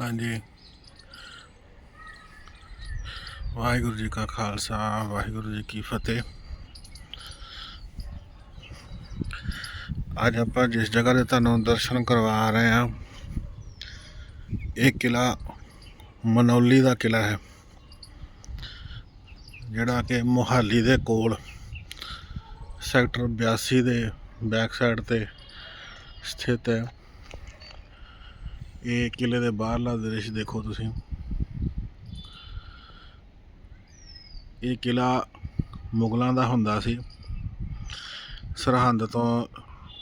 ਹਾਂਜੀ। ਵਾਹਿਗੁਰੂ ਜੀ ਕਾ ਖਾਲਸਾ, ਵਾਹਿਗੁਰੂ ਜੀ ਕੀ ਫਤਿਹ। ਅੱਜ ਆਪਾਂ ਜਿਸ ਜਗ੍ਹਾ ਦੇ ਤੁਹਾਨੂੰ ਦਰਸ਼ਨ ਕਰਵਾ ਰਹੇ ਹਾਂ, ਇਹ ਕਿਲਾ ਮਨੌਲੀ ਦਾ ਕਿਲਾ ਹੈ, ਜਿਹੜਾ ਕਿ ਮੁਹਾਲੀ ਦੇ ਕੋਲ ਸੈਕਟਰ 82 ਦੇ ਬੈਕ ਸਾਈਡ ਤੇ ਸਥਿਤ ਹੈ। ਇਹ ਕਿਲੇ ਦੇ ਬਾਹਰਲਾ ਦ੍ਰਿਸ਼ ਦੇਖੋ ਤੁਸੀਂ। ਇਹ ਕਿਲਾ ਮੁਗਲਾਂ ਦਾ ਹੁੰਦਾ ਸੀ। ਸਰਹੰਦ ਤੋਂ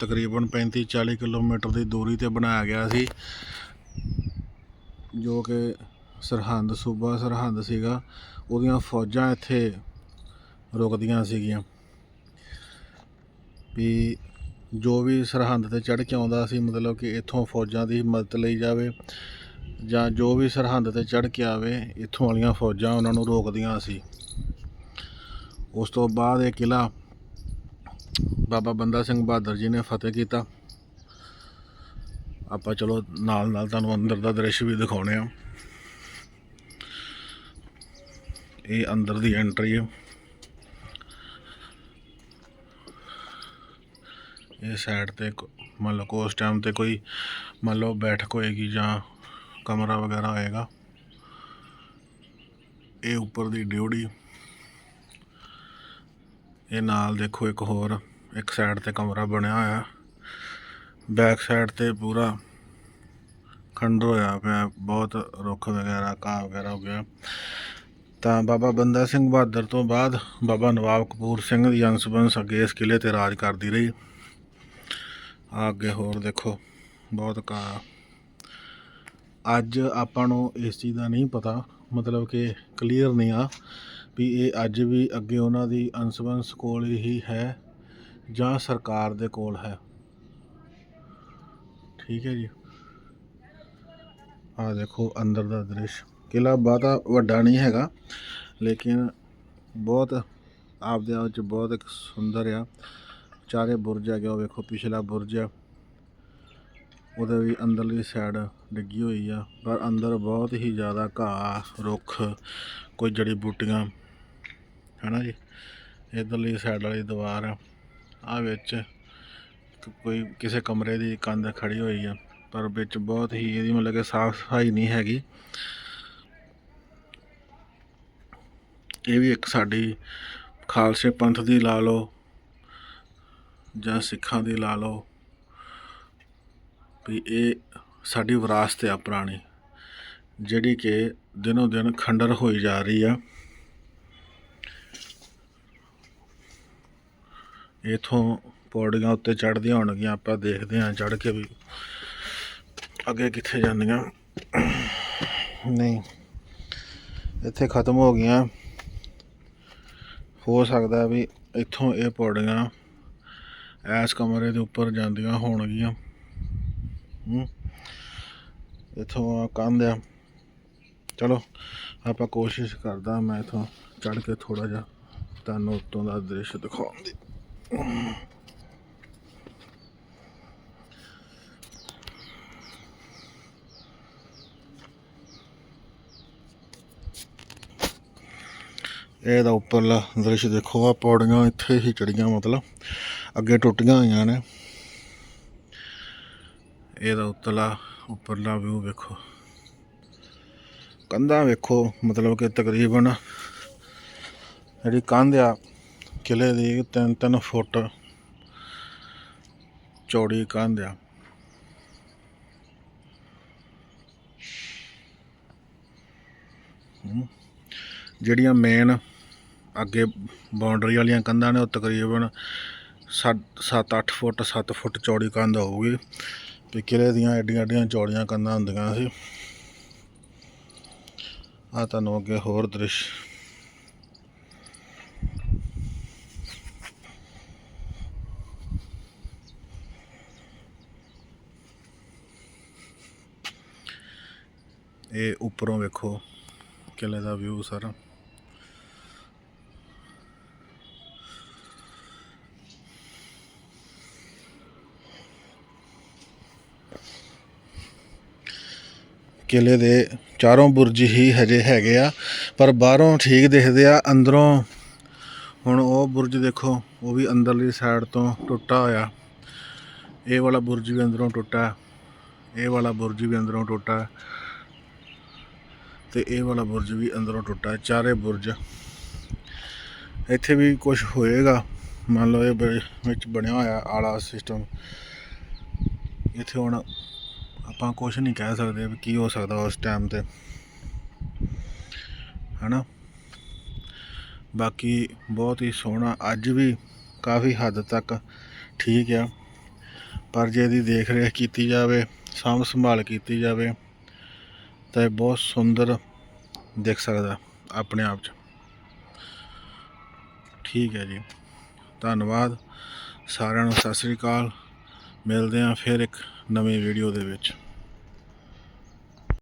ਤਕਰੀਬਨ 35-40 ਕਿਲੋਮੀਟਰ ਦੀ ਦੂਰੀ ਤੇ ਬਣਾਇਆ ਗਿਆ ਸੀ। ਜੋ ਕਿ ਸਰਹੰਦ, ਸੂਬਾ ਸਰਹੰਦ ਸੀਗਾ। ਉਹਦੀਆਂ ਫੌਜਾਂ ਇੱਥੇ ਰੁਕਦੀਆਂ ਸੀਗੀਆਂ। ਵੀ ਜੋ ਵੀ ਸਰਹੰਦ ਤੇ ਚੜ੍ਹ ਕੇ ਆਉਂਦਾ ਸੀ, ਮਤਲਬ ਕਿ ਇੱਥੋਂ ਫੌਜਾਂ ਦੀ ਮਦਦ ਲਈ ਜਾਵੇ ਜਾਂ ਜੋ ਵੀ ਸਰਹੰਦ ਤੇ ਚੜ੍ਹ ਕੇ ਆਵੇ, ਇੱਥੋਂ ਵਾਲੀਆਂ ਫੌਜਾਂ ਉਹਨਾਂ ਨੂੰ ਰੋਕਦੀਆਂ ਸੀ। ਉਸ ਤੋਂ ਬਾਅਦ ਇਹ ਕਿਲਾ ਬਾਬਾ ਬੰਦਾ ਸਿੰਘ ਬਹਾਦਰ ਜੀ ਨੇ ਫਤਿਹ ਕੀਤਾ। ਆਪਾਂ ਚਲੋ ਨਾਲ ਨਾਲ ਤੁਹਾਨੂੰ ਅੰਦਰ ਦਾ ਦ੍ਰਿਸ਼ ਵੀ ਦਿਖਾਉਣੇ ਆ ਇਹ ਅੰਦਰ ਦੀ ਐਂਟਰੀ ਹੈ। ਇਹ ਸਾਈਡ ਤੇ ਕੋ- ਮੰਨ ਲਓ ਉਸ ਟਾਈਮ ਤੇ ਕੋਈ ਮੰਨ ਲਓ ਬੈਠਕ ਹੋਏਗੀ ਜਾਂ ਕਮਰਾ ਵਗੈਰਾ ਹੋਏਗਾ, ਇਹ ਉੱਪਰ ਦੀ ਡਿਊੜੀ ਇਹ ਨਾਲ ਦੇਖੋ ਇੱਕ ਹੋਰ, ਇੱਕ ਸਾਈਡ ਤੇ ਕਮਰਾ ਬਣਿਆ ਹੋਇਆ। ਬੈਕ ਸਾਈਡ ਤੇ ਪੂਰਾ ਖੰਡ ਹੋਇਆ ਪਿਆ, ਬਹੁਤ ਰੁੱਖ ਵਗੈਰਾ, ਘਾਹ ਵਗੈਰਾ ਹੋ ਗਿਆ। ਤਾਂ ਬਾਬਾ ਬੰਦਾ ਸਿੰਘ ਬਹਾਦਰ ਤੋਂ ਬਾਅਦ ਬਾਬਾ ਨਵਾਬ ਕਪੂਰ ਸਿੰਘ ਦੀ ਅੰਸਬੰਸ ਅੱਗੇ ਇਸ ਕਿਲੇ ਤੇ ਰਾਜ ਕਰਦੀ ਰਹੀ। ਆ ਅੱਗੇ ਹੋਰ ਦੇਖੋ, ਬਹੁਤ ਘਾਹ ਅੱਜ ਆਪਾਂ ਨੂੰ ਇਸ ਚੀਜ਼ ਦਾ ਨਹੀਂ ਪਤਾ, ਮਤਲਬ ਕਿ ਕਲੀਅਰ ਨਹੀਂ ਆ ਵੀ ਇਹ ਅੱਜ ਵੀ ਅੱਗੇ ਉਹਨਾਂ ਦੀ ਅੰਸਵੰਸ ਕੋਲ ਹੀ ਹੈ ਜਾਂ ਸਰਕਾਰ ਦੇ ਕੋਲ ਹੈ। ਠੀਕ ਹੈ ਜੀ। ਆ ਦੇਖੋ ਅੰਦਰ ਦਾ ਦ੍ਰਿਸ਼। ਕਿਲਾ ਬਹੁਤਾ ਵੱਡਾ ਨਹੀਂ ਹੈਗਾ, ਲੇਕਿਨ ਬਹੁਤ ਆਪਦੇ ਆਪ ਵਿੱਚ ਬਹੁਤ ਇੱਕ ਸੁੰਦਰ ਆ। ਚਾਰੇ ਬੁਰਜ ਹੈਗੇ ਉਹ ਵੇਖੋ ਪਿਛਲਾ ਬੁਰਜ ਆ। ਉਹਦੇ ਵੀ ਅੰਦਰਲੀ ਸਾਈਡ ਡਿੱਗੀ ਹੋਈ ਆ, ਪਰ ਅੰਦਰ ਬਹੁਤ ਹੀ ਜ਼ਿਆਦਾ ਘਾਹ, ਰੁੱਖ, ਕੋਈ ਜੜੀ ਬੂਟੀਆਂ, ਹੈਨਾ ਜੀ? ਇਧਰਲੀ ਸਾਈਡ ਵਾਲੀ ਦੀਵਾਰ ਆ ਆ ਵਿੱਚ ਕੋਈ ਕਿਸੇ ਕਮਰੇ ਦੀ ਕੰਧ ਖੜੀ ਹੋਈ ਆ, ਪਰ ਵਿੱਚ ਬਹੁਤ ਹੀ ਇਹਦੀ ਮਤਲਬ ਕਿ ਸਾਫ਼ ਸਫ਼ਾਈ ਨਹੀਂ ਹੈਗੀ। ਇਹ ਵੀ ਇੱਕ ਸਾਡੀ ਖਾਲਸੇ ਪੰਥ ਦੀ ਲਾ ਲਓ ਜਾਂ ਸਿੱਖਾਂ ਦੀ ਲਾ ਲਓ ਵੀ ਇਹ ਸਾਡੀ ਵਿਰਾਸਤ ਆ ਪੁਰਾਣੀ, ਜਿਹੜੀ ਕਿ ਦਿਨੋਂ ਦਿਨ ਖੰਡਰ ਹੋਈ ਜਾ ਰਹੀ ਆ। ਇਥੋਂ ਪੌੜੀਆਂ ਉੱਤੇ ਚੜ੍ਹਦੀਆਂ ਹੋਣਗੀਆਂ, ਆਪਾਂ ਦੇਖਦੇ ਹਾਂ ਚੜ੍ਹ ਕੇ ਵੀ ਅੱਗੇ ਕਿੱਥੇ ਜਾਂਦੀਆਂ। ਨਹੀਂ, ਇੱਥੇ ਖਤਮ ਹੋ ਗਈਆਂ। ਹੋ ਸਕਦਾ ਵੀ ਇੱਥੋਂ ਇਹ ਪੌੜੀਆਂ ਇਸ ਕਮਰੇ ਦੇ ਉੱਪਰ ਜਾਂਦੀਆਂ ਹੋਣਗੀਆਂ। ਹੂੰ। ਇੱਥੋਂ ਆ ਕੰਧ ਆ। ਚਲੋ, ਆਪਾਂ ਕੋਸ਼ਿਸ਼ ਕਰਦਾ ਮੈਂ ਇੱਥੋਂ ਚੜ੍ਹ ਕੇ ਥੋੜਾ ਜਿਹਾ ਤੁਹਾਨੂੰ ਉੱਤੋਂ ਦਾ ਦ੍ਰਿਸ਼ ਦਿਖਾਉਣ ਦੀ। ਇਹਦਾ ਉੱਪਰਲਾ ਦ੍ਰਿਸ਼ ਦੇਖੋ ਆ ਪੌੜੀਆਂ ਇੱਥੇ ਹੀ ਚੜੀਆਂ ਮਤਲਬ। ਅੱਗੇ ਟੁੱਟੀਆਂ ਹੋਈਆਂ ਨੇ। ਇਹਦਾ ਉੱਤਲਾ ਉੱਪਰਲਾ ਵਿਊ ਵੇਖੋ। ਕੰਧਾਂ ਵੇਖੋ ਮਤਲਬ ਕਿ ਤਕਰੀਬਨ ਜਿਹੜੀ ਕੰਧ ਆ ਕਿਲੇ ਦੀ ਤਿੰਨ ਤਿੰਨ ਫੁੱਟ ਚੌੜੀ ਕੰਧ ਆ। ਜਿਹੜੀਆਂ ਮੇਨ ਅੱਗੇ ਬਾਉਂਡਰੀ ਵਾਲੀਆਂ ਕੰਧਾਂ ਨੇ ਉਹ ਤਕਰੀਬਨ 7-8 ਫੁੱਟ 7 ਫੁੱਟ ਚੌੜੀ ਕੰਧ ਹੋਊਗੀ ਤੇ ਕਿਲੇ ਦੀਆਂ ਐਡੀਆਂ ਐਡੀਆਂ ਚੌੜੀਆਂ ਕੰਧਾਂ ਹੁੰਦੀਆਂ ਸੀ। ਆ ਤੁਹਾਨੂੰ ਅੱਗੇ ਹੋਰ ਦ੍ਰਿਸ਼। ਇਹ ਉੱਪਰੋਂ ਵੇਖੋ ਕਿਲੇ ਦਾ ਵਿਊ ਸਾਰਾ। ਕਿਲੇ ਦੇ ਚਾਰੋਂ ਬੁਰਜ ਹੀ ਹਜੇ ਹੈਗੇ ਆ, ਪਰ ਬਾਹਰੋਂ ਠੀਕ ਦਿਖਦੇ ਆ, ਅੰਦਰੋਂ ਹੁਣ ਉਹ ਬੁਰਜ ਦੇਖੋ, ਉਹ ਵੀ ਅੰਦਰਲੀ ਸਾਈਡ ਤੋਂ ਟੁੱਟਾ ਹੋਇਆ ਇਹ ਵਾਲਾ ਬੁਰਜ ਵੀ ਅੰਦਰੋਂ ਟੁੱਟਾ ਇਹ ਵਾਲਾ ਬੁਰਜ ਵੀ ਅੰਦਰੋਂ ਟੁੱਟਾ ਹੈ। ਤੇ ਇਹ ਵਾਲਾ ਬੁਰਜ ਵੀ ਅੰਦਰੋਂ ਟੁੱਟਾ ਚਾਰੇ ਬੁਰਜ ਇੱਥੇ ਵੀ ਕੁਝ ਹੋਏਗਾ, ਮੰਨ ਲਓ ਇਹ ਬ- ਵਿੱਚ ਬਣਿਆ ਹੋਇਆ ਆਲਾ ਸਿਸਟਮ ਇੱਥੇ ਹੁਣ ਆਪਾਂ ਕੁਝ ਨਹੀਂ ਕਹਿ ਸਕਦੇ ਵੀ ਕੀ ਹੋ ਸਕਦਾ ਉਸ ਟਾਈਮ ਤੇ। ਹਨਾ? ਬਾਕੀ ਬਹੁਤ ਹੀ ਸੋਹਣਾ, ਅੱਜ ਵੀ ਕਾਫੀ ਹੱਦ ਤੱਕ ਠੀਕ ਆ। ਪਰ ਜੇ ਇਹਦੀ ਦੇਖ ਰੇਖ ਕੀਤੀ ਜਾਵੇ ਸਾਂਭ ਸੰਭਾਲ ਕੀਤੀ ਜਾਵੇ, ਤਾਂ ਇਹ ਬਹੁਤ ਸੁੰਦਰ ਦਿਖ ਸਕਦਾ ਆਪਣੇ ਆਪ 'ਚ। ਠੀਕ ਹੈ ਜੀ। ਧੰਨਵਾਦ। ਸਾਰਿਆਂ ਨੂੰ ਸਤਿ ਸ੍ਰੀ ਅਕਾਲ। ਮਿਲਦੇ ਹਾਂ ਫਿਰ ਇੱਕ ਨਵੀਂ ਵੀਡੀਓ ਦੇ ਵਿੱਚ।